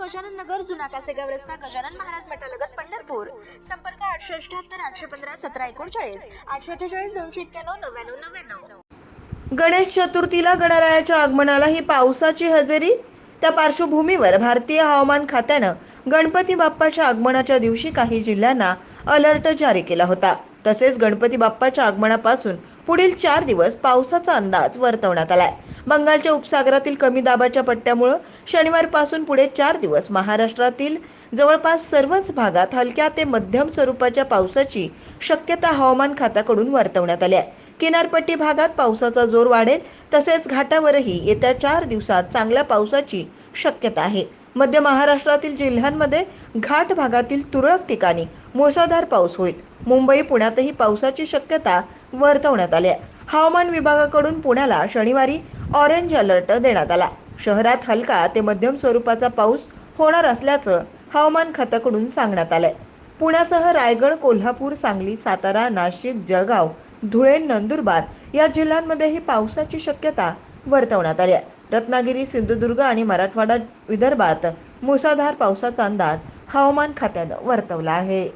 गजानन नगर जुना कासेगाव रस्ता गजानन महाराज मठालगत पंढरपूर. संपर्क आठशे अठ्याहत्तर आठशे पंधरा सतरा एकोणचाळीस. आठशे अठ्ठेचाळीस दोनशे एक्क्याण्णव नव्याण्णव नव्याण्णव. गणेश चतुर्थीला गणरायाच्या आगमनाला ही पावसाची हजेरी? त्या पार्श्वभूमीवर भारतीय हवामान खात्यानं गणपती बाप्पाच्या आगमनाच्या दिवशी काही जिल्ह्यांना अलर्ट जारी केला होता. तसेच गणपती बाप्पाच्या आगमनापासून पुढील चार दिवस पावसाचा अंदाज वर्तवण्यात आलाय. बंगालच्या उपसागरातील कमी दाबाच्या पट्ट्यामुळं शनिवारपासून पुढे चार दिवस महाराष्ट्रातील जवळपास सर्वच भागात हलक्या ते मध्यम स्वरूपाच्या पावसाची शक्यता हवामान खात्याकडून वर्तवण्यात आली आहे. किनारपट्टी भागात पावसाचा जोर वाढेल तसेच घाटावरही येत्या चार दिवसात चांगल्या पावसाची शक्यता आहे. मध्य महाराष्ट्रातील जिल्ह्यांमध्ये घाट भागातील तुरळक ठिकाणी मुसळधार पाऊस होईल. मुंबई पुण्यातही पावसाची शक्यता वर्तवण्यात आली आहे. हवामान विभागाकडून पुण्याला शनिवारी ऑरेंज अलर्ट देण्यात आला. शहरात हलका ते मध्यम स्वरूपाचा पाऊस होणार असल्याचं हवामान खात्याकडून सांगण्यात आलंय. पुण्यासह रायगड कोल्हापूर सांगली सातारा नाशिक जळगाव धुळे नंदुरबार या जिल्ह्यांमध्येही पावसाची शक्यता वर्तवण्यात आली आहे. रत्नागिरी सिंधुदुर्ग आणि मराठवाडा विदर्भात मुसळधार पावसाचा अंदाज हवामान खात्यानं वर्तवला आहे.